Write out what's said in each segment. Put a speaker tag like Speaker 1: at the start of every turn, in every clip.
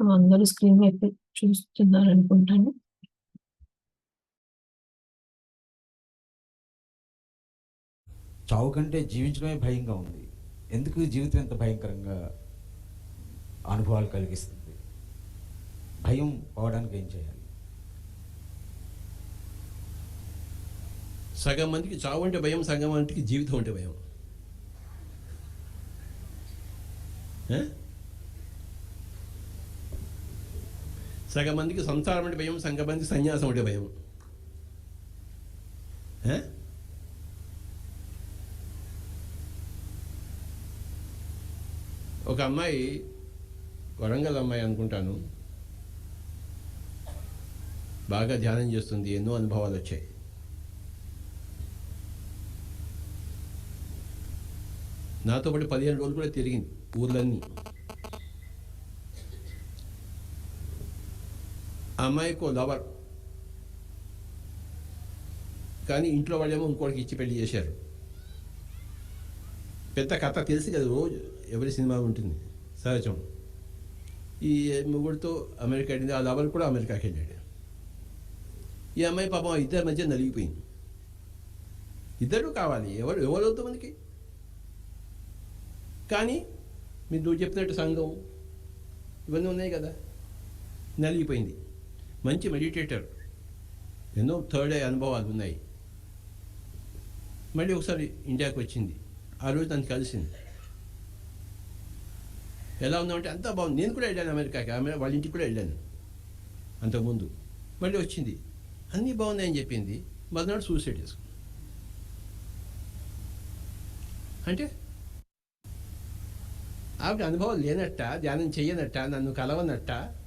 Speaker 1: ఇప్పుడు అందరూ స్క్రీన్ వైపు చూస్తున్నారు అనుకుంటాను.
Speaker 2: చావు కంటే జీవించడమే భయంగా ఉంది. ఎందుకు జీవితం ఎంత భయంకరంగా అనుభవాలు కలిగిస్తుంది? భయం పోవడానికి ఏం చేయాలి?
Speaker 3: సగం మందికి చావు అంటే భయం సగం మందికి జీవితం అంటే భయం ఏ? సగం మందికి సంసారం అంటే భయం సగం మందికి సన్యాసం అంటే భయం. ఒక అమ్మాయి వరంగల్ అమ్మాయి అనుకుంటాను. బాగా ధ్యానం చేస్తుంది ఎన్నో అనుభవాలు వచ్చాయి. నాతో పాటు పదిహేను రోజులు కూడా తిరిగింది ఊర్లన్నీ. ఆ అమ్మాయికి లవర్. కానీ ఇంట్లో వాళ్ళేమో ఇంకోటికి ఇచ్చి పెళ్ళి చేశారు. పెద్ద కథ తెలుసు కదా రోజు ఎవరి సినిమా ఉంటుంది సహజం. ఈ ముగ్గురితో అమెరికా వెళ్ళింది ఆ లవర్ కూడా అమెరికాకి వెళ్ళాడు. ఈ అమ్మాయి పాపం ఆ ఇద్దరి మధ్య నలిగిపోయింది. ఇద్దరు కావాలి ఎవరు ఎవరు అవుతుంది మనకి? కానీ మీరు నువ్వు చెప్పినట్టు సంఘం ఇవన్నీ ఉన్నాయి కదా నలిగిపోయింది. మంచి మెడిటేటర్. ఎన్నో థర్డ్ ఐ అనుభవాలు ఉన్నాయి. మళ్ళీ ఒకసారి ఇండియాకి వచ్చింది. ఆ రోజు నన్ను కలిసింది. ఎలా ఉందంటే అంతా బాగుంది. నేను కూడా వెళ్ళాను అమెరికాకి. ఆమె వాళ్ళ ఇంటికి కూడా వెళ్ళాను. అంతకుముందు. మళ్ళీ వచ్చింది. అన్నీ బాగున్నాయని చెప్పింది. మరునాడు సూసైడ్ చేసుకుంది అంటే ఆవిడ అనుభవం లేనట్ట? ధ్యానం చేయనట్ట నన్ను కలవనట్ట?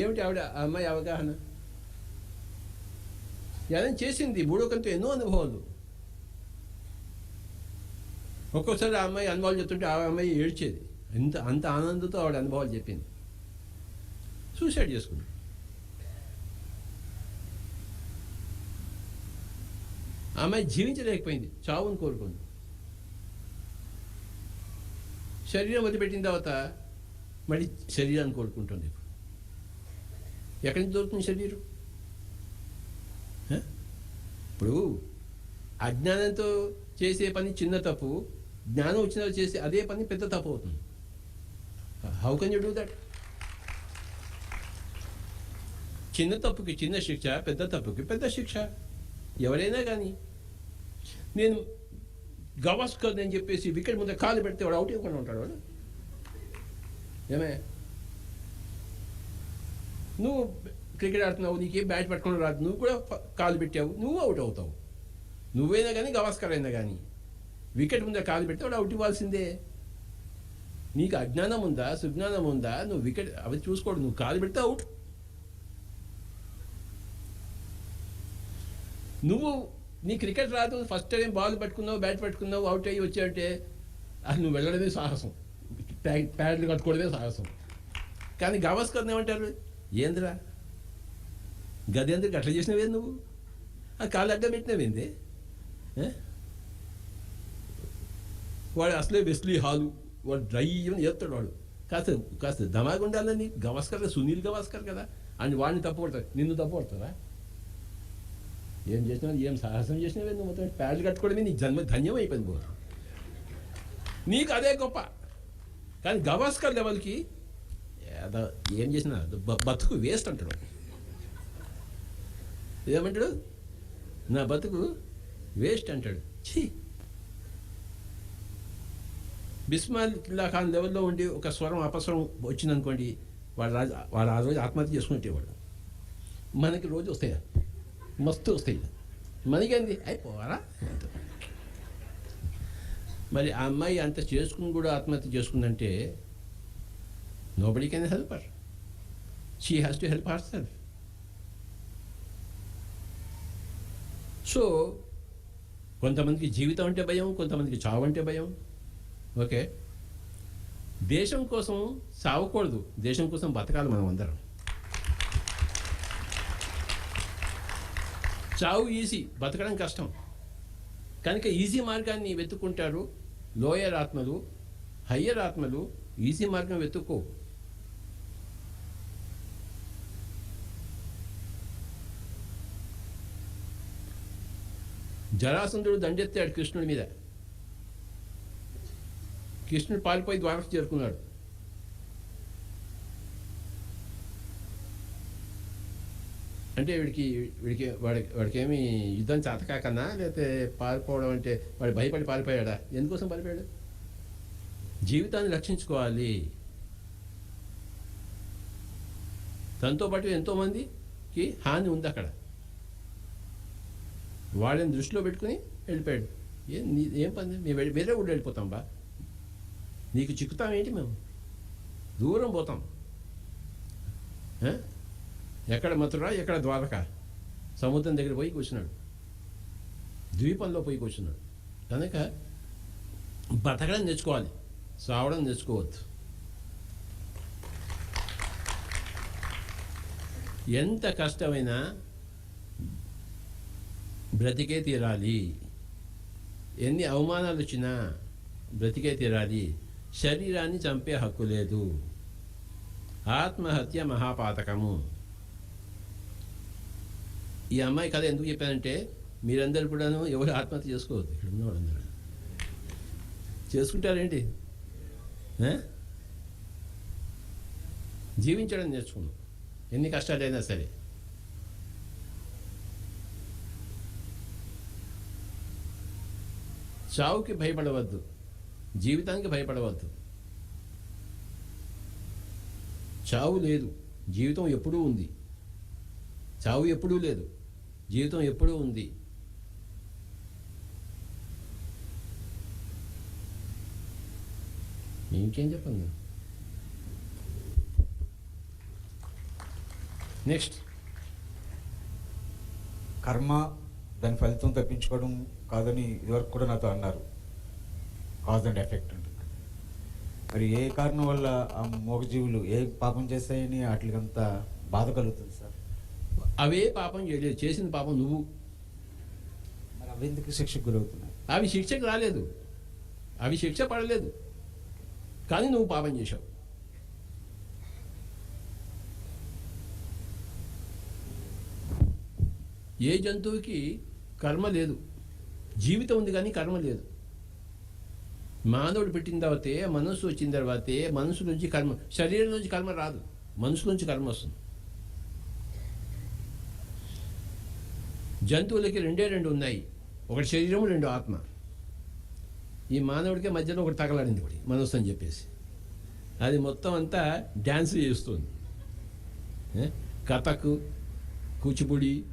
Speaker 3: ఏమిటి ఆవిడ ఆ అమ్మాయి అవగాహన? ధ్యానం చేసింది బూడోకంతో ఎన్నో అనుభవాలు. ఒక్కోసారి ఆ అమ్మాయి అనుభవాలు చెప్తుంటే ఆ అమ్మాయి ఏడ్చేది. ఎంత అంత ఆనందంతో ఆవిడ అనుభవాలు చెప్పింది. సూసైడ్ చేసుకుంది. ఆ అమ్మాయి జీవించలేకపోయింది. చావును కోరుకుంది. శరీరం వదిలిపెట్టిన తర్వాత మళ్ళీ శరీరాన్ని కోరుకుంటుంది ఇప్పుడు ఎక్కడి నుంచి దొరుకుతుంది శరీరం? ఇప్పుడు అజ్ఞానంతో చేసే పని చిన్న తప్పు జ్ఞానం వచ్చిన చేసే అదే పని పెద్ద తప్పు అవుతుంది. How can you do that చిన్న తప్పుకి చిన్న శిక్ష పెద్ద తప్పుకి పెద్ద శిక్ష. ఎవరైనా కానీ నేను గవాస్కర్ అని చెప్పేసి వికెట్ ముందు కాలు పెడితే వాడు అవుట్ ఇవ్వకుండా ఉంటాడు వాడు. ఏమే? నువ్వు క్రికెట్ ఆడుతున్నావు నీకే బ్యాట్ పట్టుకుని రాదు నువ్వు కూడా కాలు పెట్టావు నువ్వు అవుట్ అవుతావు. నువ్వైనా కానీ గవాస్కర్ అయినా కానీ వికెట్ ముందర కాలు పెడితే వాడు అవుట్ ఇవ్వాల్సిందే. నీకు అజ్ఞానం ఉందా సుజ్ఞానం ఉందా? నువ్వు వికెట్ అవి చూసుకోడు నువ్వు కాలు పెడితే అవుట్. నువ్వు నీ క్రికెట్ రాదు ఫస్ట్ టైం బాల్ పట్టుకున్నావు బ్యాట్ పట్టుకున్నావు అవుట్ అయ్యి వచ్చావంటే అది నువ్వు వెళ్ళడమే సాహసం. ప్యా- ప్యాడ్లు కట్టుకోవడమే సాహసం. కానీ గవాస్కర్ ఏమంటారు? ఏందిరా? గదేంద్ర అట్లా చేసినవే నువ్వు? ఆ కాళ్ళు అడ్డం పెట్టినవేంది వాడు అసలే వెస్లీ హాలు. వాడు డ్రై అని చెప్తాడు వాడు. కాస్త కాస్త దమాగా ఉండాలని గవాస్కర్ సునీల్ గవాస్కర్ కదా. అని వాడిని తప్పుపడతారు నిన్ను తప్పుపడతారా ఏం చేసినావు? ఏం సాహసం చేసినావే నువ్వు? మొత్తం ప్యాడ్లు కట్టుకోవడమే నీ జన్మ ధన్యం అయిపోయింది నీకు అదే గొప్ప. కానీ గవాస్కర్ లెవెల్కి ఏం చేసినా బతుకు వేస్ట్ అంటాడు ఏమంటాడు? నా బతుకు వేస్ట్ అంటాడు. ఛీ! బిస్మాల్లా ఖాన్ లెవెల్లో ఉండి ఒక స్వరం అపస్వరం వచ్చిందనుకోండి వాడు రాజు వాడు ఆ రోజు ఆత్మహత్య చేసుకునేటేవాడు మనకి రోజు వస్తాయి? మస్తు వస్తాయి. మనకేంది? అయిపోవాలా మరి ఆ అమ్మాయి అంత చేసుకుని కూడా ఆత్మహత్య చేసుకుందంటే Nobody can help her. She has to help herself. So కొంతమందికి జీవితం అంటే భయం కొంతమందికి చావు అంటే భయం. ఓకే దేశం కోసం చావకూడదు దేశం కోసం బతకాలి మనం అందరం. చావు ఈజీ బతకడం కష్టం. కనుక ఈజీ మార్గాన్ని వెతుక్కుంటారు. లోయర్ ఆత్మలు హయ్యర్ ఆత్మలు ఈజీ మార్గం వెతుక్కో. జరాసంధుడు దండెత్తాడు కృష్ణుడి మీద. కృష్ణుడు పాలిపోయి ద్వారకు చేరుకున్నాడు. అంటే వీడికి వీడికి వాడి వాడికి ఏమి యుద్ధం చేతకాకన్నా లేకపోతే పారిపోవడం అంటే వాడు భయపడి పారిపోయాడా? ఎందుకోసం పారిపోయాడు? జీవితాన్ని రక్షించుకోవాలి. తనతో పాటు ఎంతోమందికి హాని ఉంది అక్కడ. వాళ్ళని దృష్టిలో పెట్టుకుని వెళ్ళిపోయాడు. ఏం నీ ఏం పని? మేము వెళ్ళి- వేరే ఊళ్ళు వెళ్ళిపోతాం బా. నీకు చిక్కుతాం ఏంటి మేము? దూరం పోతాం. ఎక్కడ మథుర ఎక్కడ ద్వారక? సముద్రం దగ్గర పోయి కూర్చున్నాడు. ద్వీపంలో పోయి కూర్చున్నాడు. కనుక బతకడం నేర్చుకోవాలి. సావడం నేర్చుకోవద్దు. ఎంత కష్టమైనా బ్రతికే తీరాలి. ఎన్ని అవమానాలు వచ్చినా బ్రతికే తీరాలి. శరీరాన్ని చంపే హక్కు లేదు. ఆత్మహత్య మహాపాతకము. ఈ అమ్మాయి కథ ఎందుకు చెప్పానంటే మీరందరూ కూడాను ఎవరు ఆత్మహత్య చేసుకోవద్దు. ఇక్కడ ఉన్నవాళ్ళందరూ చేసుకుంటారేంటి? జీవించడం నేర్చుకున్నాం ఎన్ని కష్టాలైనా సరే. చావుకి భయపడవద్దు. జీవితానికి భయపడవద్దు. చావు లేదు. జీవితం ఎప్పుడూ ఉంది. చావు ఎప్పుడూ లేదు. జీవితం ఎప్పుడూ ఉంది. ఇంకేం చెప్పండి? నెక్స్ట్.
Speaker 2: కర్మ దాని ఫలితం తప్పించుకోవడం కాదని ఇదివరకు కూడా నాతో అన్నారు. కాజ్ అండ్ ఎఫెక్ట్ ఉంటుంది మరి ఏ కారణం వల్ల ఆ మూగజీవులు ఏ పాపం చేస్తాయని వాటికంత బాధ కలుగుతుంది సార్?
Speaker 3: అవే పాపం చేయలేదు చేసిన పాపం నువ్వు.
Speaker 2: మరి అవి ఎందుకు శిక్షకు గురవుతున్నాయి?
Speaker 3: అవి శిక్షకు రాలేదు. అవి శిక్ష పడలేదు. కానీ నువ్వు పాపం చేశావు. ఏ జంతువుకి కర్మ లేదు? జీవితం ఉంది కానీ కర్మ లేదు. మానవుడు పెట్టిన తర్వాతే మనస్సు వచ్చిన తర్వాతే మనసు నుంచి కర్మ శరీరం నుంచి కర్మ రాదు. మనసు నుంచి కర్మ వస్తుంది. జంతువులకి రెండే రెండు ఉన్నాయి. ఒకటి శరీరం రెండు ఆత్మ. ఈ మానవుడికి మధ్యలో ఒకటి తగలాడింది ఒకటి మనస్సు అని చెప్పేసి. అది మొత్తం అంతా డ్యాన్స్ చేస్తుంది. కథకు కథక్ కూచిపూడి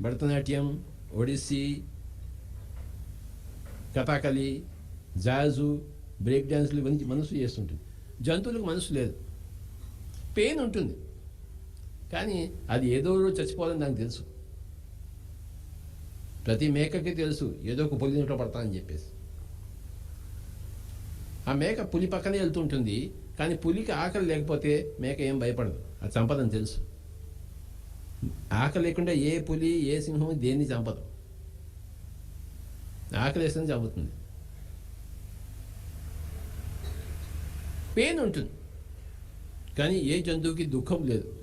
Speaker 3: భరతనాట్యం ఒడిస్సీ కథాకళి జాజు బ్రేక్ డ్యాన్స్లు ఇవన్నీ మనసు చేస్తుంటుంది. జంతువులకు మనసు లేదు. పెయిన్ ఉంటుంది. కానీ అది ఏదో రోజు చచ్చిపోవాలని నాకు తెలుసు. ప్రతి మేకకి తెలుసు ఏదో ఒక పులి నోట్లో పడతా అని చెప్పేసి. ఆ మేక పులి పక్కనే వెళ్తుంటుంది కానీ పులికి ఆకలి లేకపోతే మేక ఏం భయపడదు. అది సంపదని తెలుసు. ఆకలి లేకుండా ఏ పులి ఏ సింహం దేన్ని చంపదు. ఆకలి వేస్తుంది చంపుతుంది. పెయిన్ ఉంటుంది. కానీ ఏ జంతువుకి దుఃఖం లేదు.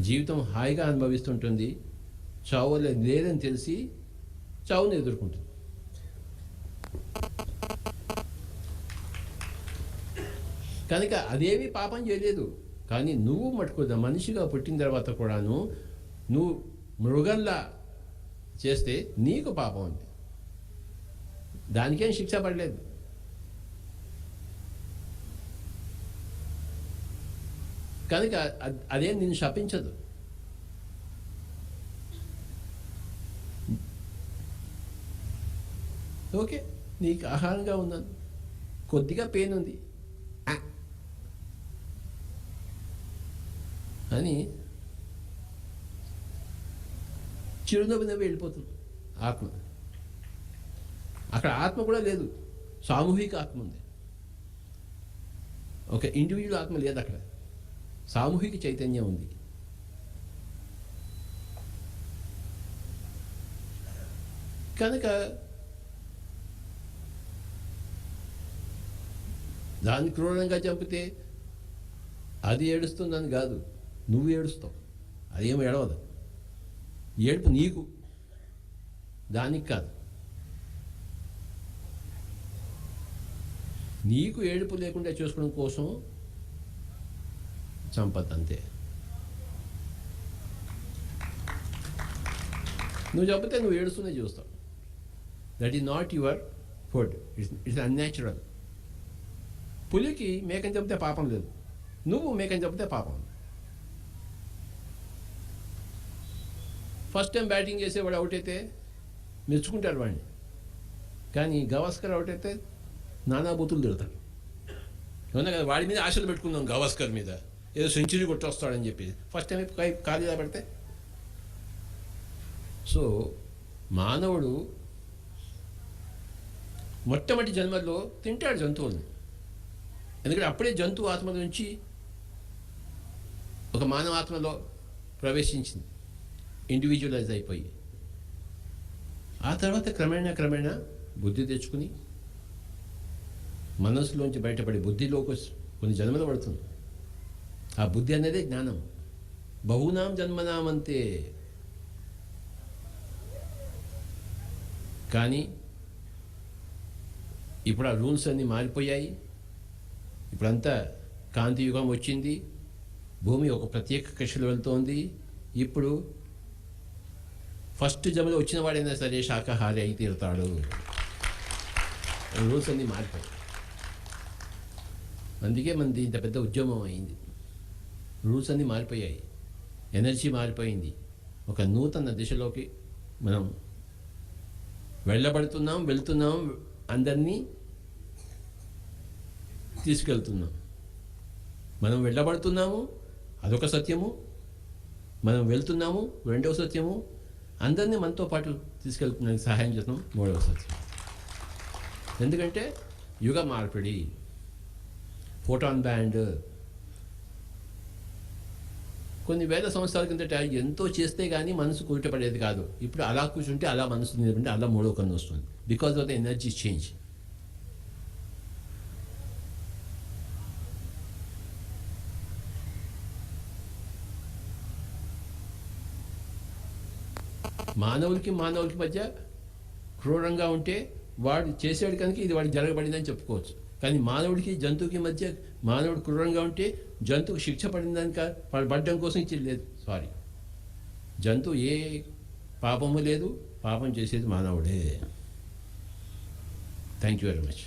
Speaker 3: జీవితం హాయిగా అనుభవిస్తుంటుంది. చావు లేదని తెలిసి చావుని ఎదుర్కొంటుంది. కనుక అదేమీ పాపం చేయలేదు. కానీ నువ్వు మటుకు మనిషిగా పుట్టిన తర్వాత కూడాను నువ్వు మృగంలా చేస్తే నీకు పాపం ఉంది. దానికేం శిక్ష పడలేదు. కనుక అదేం నిన్ను శపించదు. ఓకే నీకు ఆహారంగా ఉన్నాను కొద్దిగా పెయిన్ ఉంది. అని చిరునవ్వు నవ్వి వెళ్ళిపోతుంది. ఆత్మ. అక్కడ ఆత్మ కూడా లేదు. సామూహిక ఆత్మ ఉంది. ఒక ఇండివిజువల్ ఆత్మ లేదు అక్కడ. సామూహిక చైతన్యం ఉంది. కనుక దాన్ని క్రూరంగా చంపితే అది ఏడుస్తుందని కాదు. నువ్వు ఏడుస్తావు. అదేం ఏడవదు. ఏడుపు నీకు. దానికి కాదు. నీకు ఏడుపు లేకుండా చేసుకోవడం కోసం సంపత్ అంతే. నువ్వు చెబితే నువ్వు ఏడుస్తూనే చూస్తావు that is not your food it's it's unnatural పులికి మేకని చెబితే పాపం లేదు. నువ్వు మేకని చెబితే పాపం. ఫస్ట్ టైం బ్యాటింగ్ చేసేవాడు అవుట్ అయితే మెచ్చుకుంటాడు వాడిని. కానీ గవాస్కర్ అవుట్ అయితే నానా బూతులు తిడతాడు. ఏమన్నా కదా వాడి మీద ఆశలు పెట్టుకుందాం గవాస్కర్ మీద. ఏదో సెంచరీ కొట్టొస్తాడని చెప్పి. ఫస్ట్ టైం ఖాళీగా పెడితే. సో మానవుడు మొట్టమొదటి జన్మలో తింటాడు జంతువుల్ని. ఎందుకంటే అప్పుడే జంతువు ఆత్మ నుంచి ఒక మానవ ఆత్మలో ప్రవేశించింది. ఇండివిజువలైజ్ అయిపోయి. ఆ తర్వాత క్రమేణా క్రమేణా బుద్ధి తెచ్చుకుని మనసులోంచి బయటపడి బుద్ధిలోకి కొన్ని జన్మలు పడుతుంది. ఆ బుద్ధి అనేది జ్ఞానం. బహునాం జన్మనామంతే. కానీ ఇప్పుడు ఆ రూల్స్ అన్నీ మారిపోయాయి. ఇప్పుడంతా కాంతియుగం వచ్చింది. భూమి ఒక ప్రత్యేక కృషిలో వెళ్తోంది. ఇప్పుడు ఫస్ట్ జమలో వచ్చిన వాడైనా సరే శాకాహారి అయి తీరుతాడు. రూల్స్ అన్నీ మారిపోయాయి. అందుకే మనది ఇంత పెద్ద ఉద్యమం అయింది. రూల్స్ అన్నీ మారిపోయాయి. ఎనర్జీ మారిపోయింది. ఒక నూతన దిశలోకి మనం వెళ్ళబడుతున్నాం వెళ్తున్నాం అందరినీ తీసుకెళ్తున్నాం. మనం వెళ్ళబడుతున్నాము అదొక సత్యము. మనం వెళ్తున్నాము రెండవ సత్యము. అందరినీ మనతో పాటు తీసుకెళ్తున్నానికి సహాయం చేస్తున్నాం మూడవ సత్యం. ఎందుకంటే యుగ మార్పిడి ఫోటాన్ బ్యాండ్ కొన్ని వేల సంవత్సరాల కిందట ఎంతో చేస్తే కానీ మనసు కూటపడేది కాదు. ఇప్పుడు అలా కూర్చుంటే అలా మనసు అలా మూడో కన్ను వస్తుంది. Because of the energy change మానవులకి మానవులకి మధ్య క్రూరంగా ఉంటే వాడు చేసాడు కనుక ఇది వాడికి జరగబడిందని చెప్పుకోవచ్చు. కానీ మానవుడికి జంతువుకి మధ్య మానవుడు క్రూరంగా ఉంటే జంతువుకు శిక్ష పడిందని పడ్డం పడడం కోసం ఇచ్చేది లేదు. సారీ జంతువు ఏ పాపము లేదు పాపం చేసేది మానవుడే. Thank you very much